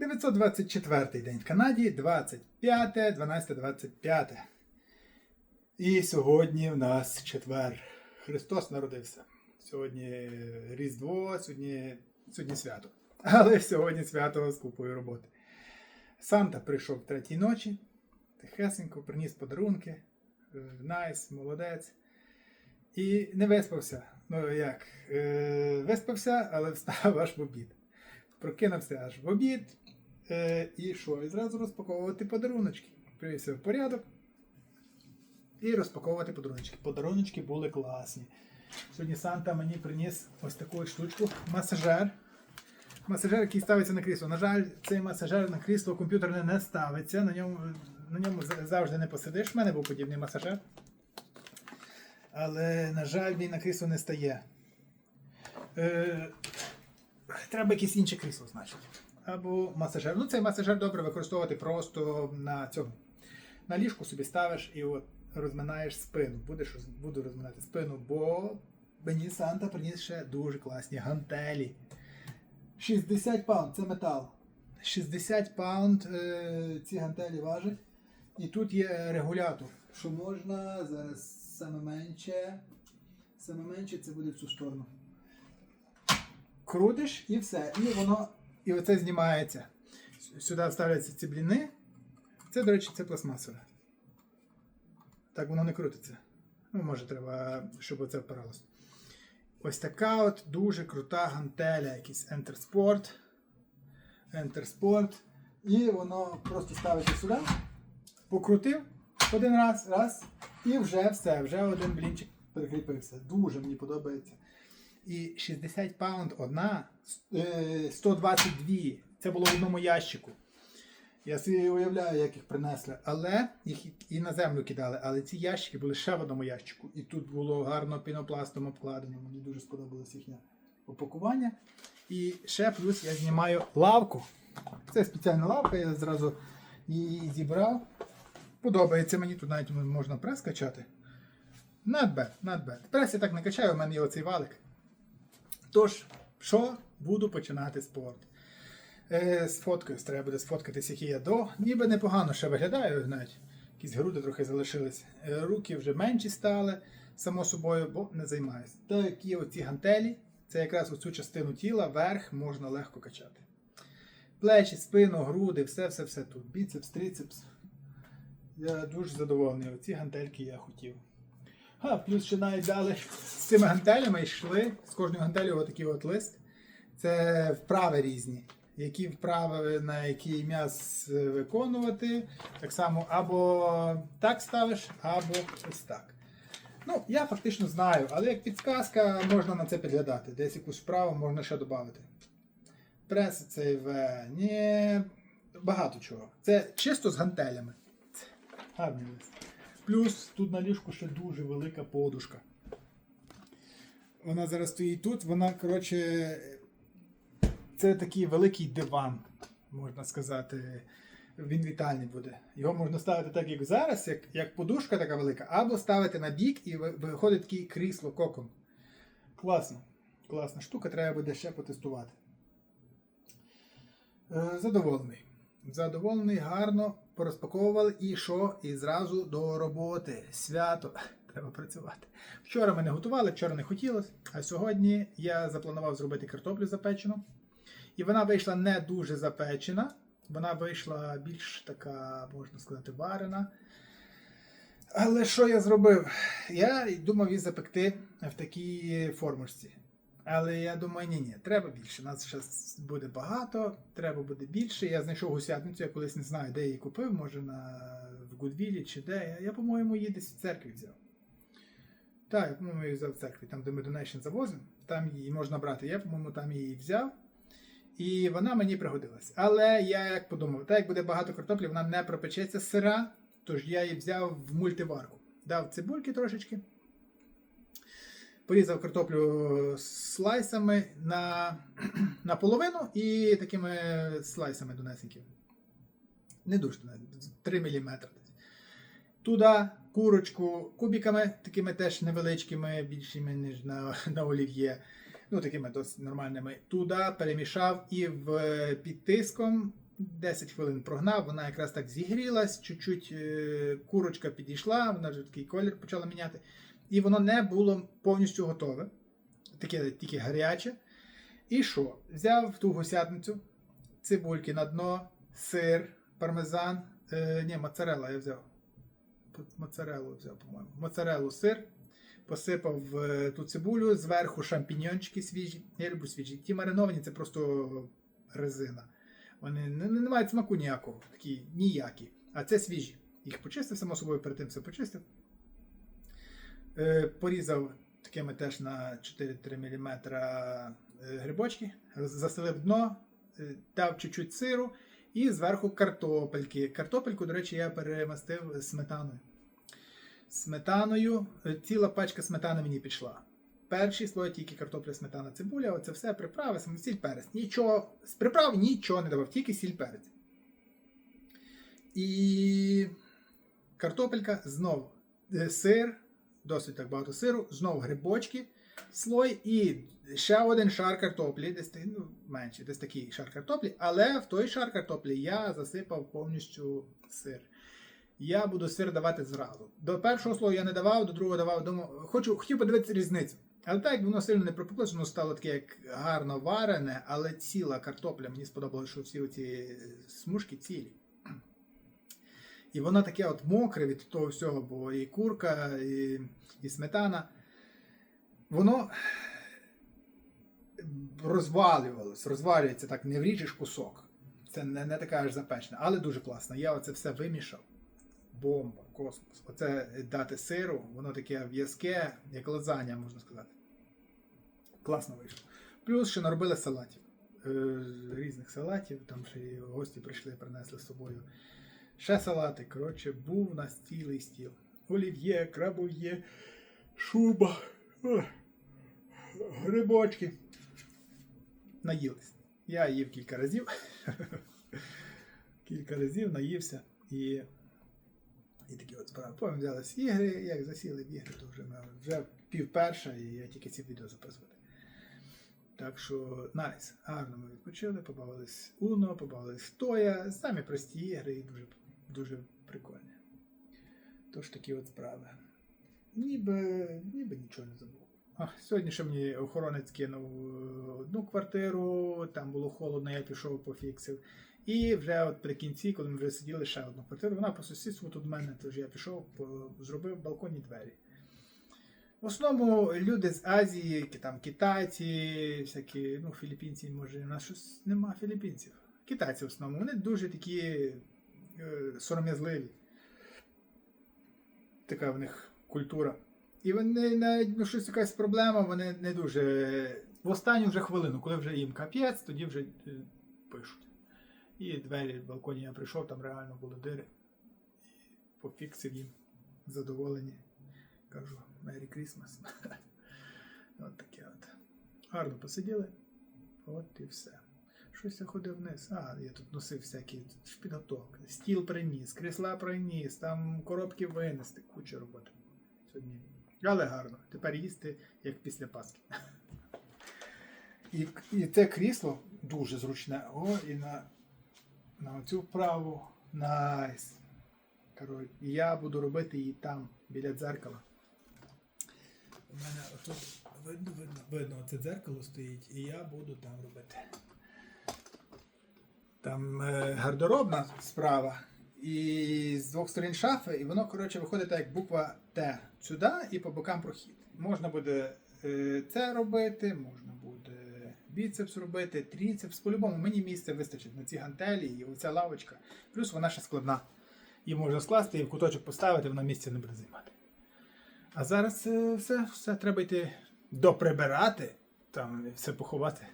924 день в Канаді, 25, 12, 25. І сьогодні в нас четвер. Христос народився. Сьогодні Різдво, сьогодні, сьогодні свято. Але сьогодні свято з купою роботи. Санта прийшов третій ночі, тихесенько приніс подарунки. Е, Найс, молодець. І не виспався. Ну як? Е, виспався, але встав аж в обід. Прокинувся аж в обід. Е, і що? Зразу розпаковувати подаруночки. Привівся в порядок. І розпаковувати подаруночки. Подаруночки були класні. Сьогодні Санта мені приніс ось таку штучку. Масажер. Масажер, який ставиться на крісло. На жаль, цей масажер на крісло комп'ютерне не ставиться. На ньому, на ньому завжди не посидиш. У мене був подібний масажер. Але, на жаль, він на крісло не стає. Е, треба якесь інше крісло, значить. Або масажер. Ну, цей масажер добре використовувати просто на цьому. На ліжку собі ставиш і от розминаєш спину. Будеш буду розминати спину, бо мені Санта приніс ще дуже класні гантелі. 60 паунд, це метал. 60 паунд е, ці гантелі важать. І тут є регулятор, що можна зараз саме менше. Саме менше це буде в цю сторону. Крутиш і все. І воно. І оце знімається. Сюди вставляються ці бліни. Це, до речі, це пластмасове. Так воно не крутиться. Ну, може, треба, щоб оце впиралося. Ось така от дуже крута гантеля, якийсь Enter Sport. Enter Sport. І воно просто ставиться сюди, покрутив один раз, раз, і вже все, вже один блінчик прикріпився. Дуже мені подобається. І 60 паунд одна, е, 122. Це було в одному ящику. Я собі уявляю, як їх принесли. Але їх і- на землю кидали. Але ці ящики були ще в одному ящику. І тут було гарно пінопластом обкладено. Мені дуже сподобалось їхнє упакування. І ще плюс я знімаю лавку. Це спеціальна лавка, я зразу її зібрав. Подобається мені, тут навіть можна прес качати. Not bad, not bad. Прес я так не качаю, у мене є оцей валик. Тож, що буду починати спорт. Е, сфоткаюсь, треба буде сфоткатись, який я до. Ніби непогано ще виглядаю, навіть якісь груди трохи залишились. Е, руки вже менші стали, само собою, бо не займаюся. Такі оці гантелі, це якраз оцю частину тіла, верх можна легко качати. Плечі, спину, груди, все-все-все тут. Біцепс, трицепс. Я дуже задоволений. Оці гантельки я хотів. А, плюс ще навіть дали з цими гантелями йшли. З кожної гантелі отакий от лист. Це вправи різні. Які вправи на який м'яз виконувати. Так само або так ставиш, або ось так. Ну, я фактично знаю, але як підсказка можна на це підглядати. Десь якусь вправу можна ще додати. Прес цей В. Ні. Багато чого. Це чисто з гантелями. Гарний лист. Плюс тут на ліжку ще дуже велика подушка. Вона зараз стоїть тут, вона, коротше, це такий великий диван, можна сказати. Він вітальний буде. Його можна ставити так, як зараз, як, як подушка така велика, або ставити на бік і виходить такий крісло кокон. Класно. Класна штука, треба буде ще потестувати. Е, Задоволений. Задоволений, гарно порозпаковували і що? І зразу до роботи. Свято. Треба працювати. Вчора ми не готували, вчора не хотілося, а сьогодні я запланував зробити картоплю запечену. І вона вийшла не дуже запечена, вона вийшла більш така, можна сказати, варена. Але що я зробив? Я думав її запекти в такій формочці. Але я думаю, ні, ні, треба більше. Нас ще буде багато, треба буде більше. Я знайшов гусятницю, я колись не знаю, де її купив, може на в Гудвілі чи де. Я, по-моєму, її десь в церкві взяв. Так, я, по-моєму, її взяв в церкві, там, де ми Donation завозимо, там її можна брати. Я, по-моєму, там її взяв. І вона мені пригодилась. Але я як подумав, так як буде багато картоплі, вона не пропечеться сира, тож я її взяв в мультиварку. Дав цибульки трошечки. Порізав картоплю слайсами на, на половину і такими слайсами донесенькими. Не дуже тонесенькі, 3 мм. Туди курочку кубиками, такими теж невеличкими, більшими, ніж на, на олів'є. Ну, такими досить нормальними. Туди перемішав і в, під тиском 10 хвилин прогнав, вона якраз так зігрілась, чуть-чуть е, курочка підійшла, вона вже такий колір почала міняти. І воно не було повністю готове. Таке тільки гаряче. І що? Взяв ту гусятницю, цибульки на дно, сир, пармезан. Е, ні, моцарелла я взяв. Моцареллу взяв, по-моєму. Моцареллу сир. Посипав е, ту цибулю, зверху шампіньончики свіжі. Я люблю свіжі. Ті мариновані це просто резина. Вони не, не, не мають смаку ніякого, такі ніякі. А це свіжі. Їх почистив, само собою, перед тим все почистив. Е, порізав такими теж на 4-3 мм е, грибочки, заселив дно, е, дав чуть-чуть сиру і зверху картопельки. Картопельку, до речі, я перемастив сметаною. Сметаною, ціла пачка сметани мені пішла. Перший слой тільки картопля, сметана, цибуля, оце все приправи, сіль перець. Нічого, з приправ нічого не давав, тільки сіль перець. І картопелька знов е, сир, досить так багато сиру, знов грибочки, слой і ще один шар картоплі, десь ну, менший, десь такий шар картоплі, але в той шар картоплі я засипав повністю сир. Я буду сир давати зразу. До першого слою я не давав, до другого давав. Думав, хочу, хотів подивитися різницю. Але так як воно сильно не пропеклося, воно стало таке як гарно варене, але ціла картопля. Мені сподобалося, що всі ці смужки цілі. І воно таке от мокре від того всього, бо і курка, і, і сметана. Воно розвалювалось, розвалюється так, не вріжеш кусок. Це не, не така аж запечена, але дуже класно. Я оце все вимішав. Бомба, космос. Оце дати сиру, воно таке в'язке, як лазання, можна сказати. Класно вийшло. Плюс ще наробили салатів. Е, різних салатів, там ще і гості прийшли, принесли з собою. Ще салати. Коротше, був у нас цілий стіл. Олів'є, крабов'є, шуба, грибочки. Наїлись. Я їв кілька разів. кілька разів наївся і, і такі от справи. Потім взялись ігри, як засіли в ігри, то вже вже пів перша, і я тільки ці відео записувати. Так що, найс, гарно ми відпочили, побавились Уно, побавились Стоя, самі прості ігри і дуже, дуже прикольні. Тож такі от справи. Ніби, ніби нічого не забув. А, сьогодні ще мені охоронець кинув е, одну квартиру, там було холодно, я пішов пофіксив. І вже от при кінці, коли ми вже сиділи ще одну квартиру, вона по сусідству тут в мене, тож я пішов, зробив балконні двері. В основному люди з Азії, там китайці, всякі, ну, філіппінці, може, у нас щось нема філіппінців. Китайці в основному, вони дуже такі сором'язливі. Така в них культура. І вони навіть ну, щось якась проблема, вони не дуже. В останню вже хвилину, коли вже їм капець, тоді вже е, пишуть. І двері в балконі я прийшов, там реально були дири. І пофіксив їм задоволені. Кажу, Merry Christmas. от таке от. Гарно посиділи. От і все. Щось я ходив вниз. А, я тут носив всякі підготовки. Стіл приніс, крісла приніс, там коробки винести, куча роботи. Сьогодні. Але гарно. Тепер їсти, як після Пасхи. І, і це крісло дуже зручне. О, і на, на цю вправу. Найс. Коротше, і я буду робити її там, біля дзеркала. У мене тут видно, видно, видно, оце дзеркало стоїть, і я буду там робити. Там е, гардеробна справа. І з двох сторін шафи, і воно, коротше, виходить так, як буква Т сюди і по бокам прохід. Можна буде е, це робити, можна буде біцепс робити, тріцепс. По-любому мені місця вистачить на ці гантелі і оця лавочка. Плюс вона ще складна. Її можна скласти і в куточок поставити, вона місця не буде займати. А зараз е, все, все треба йти доприбирати, там все поховати.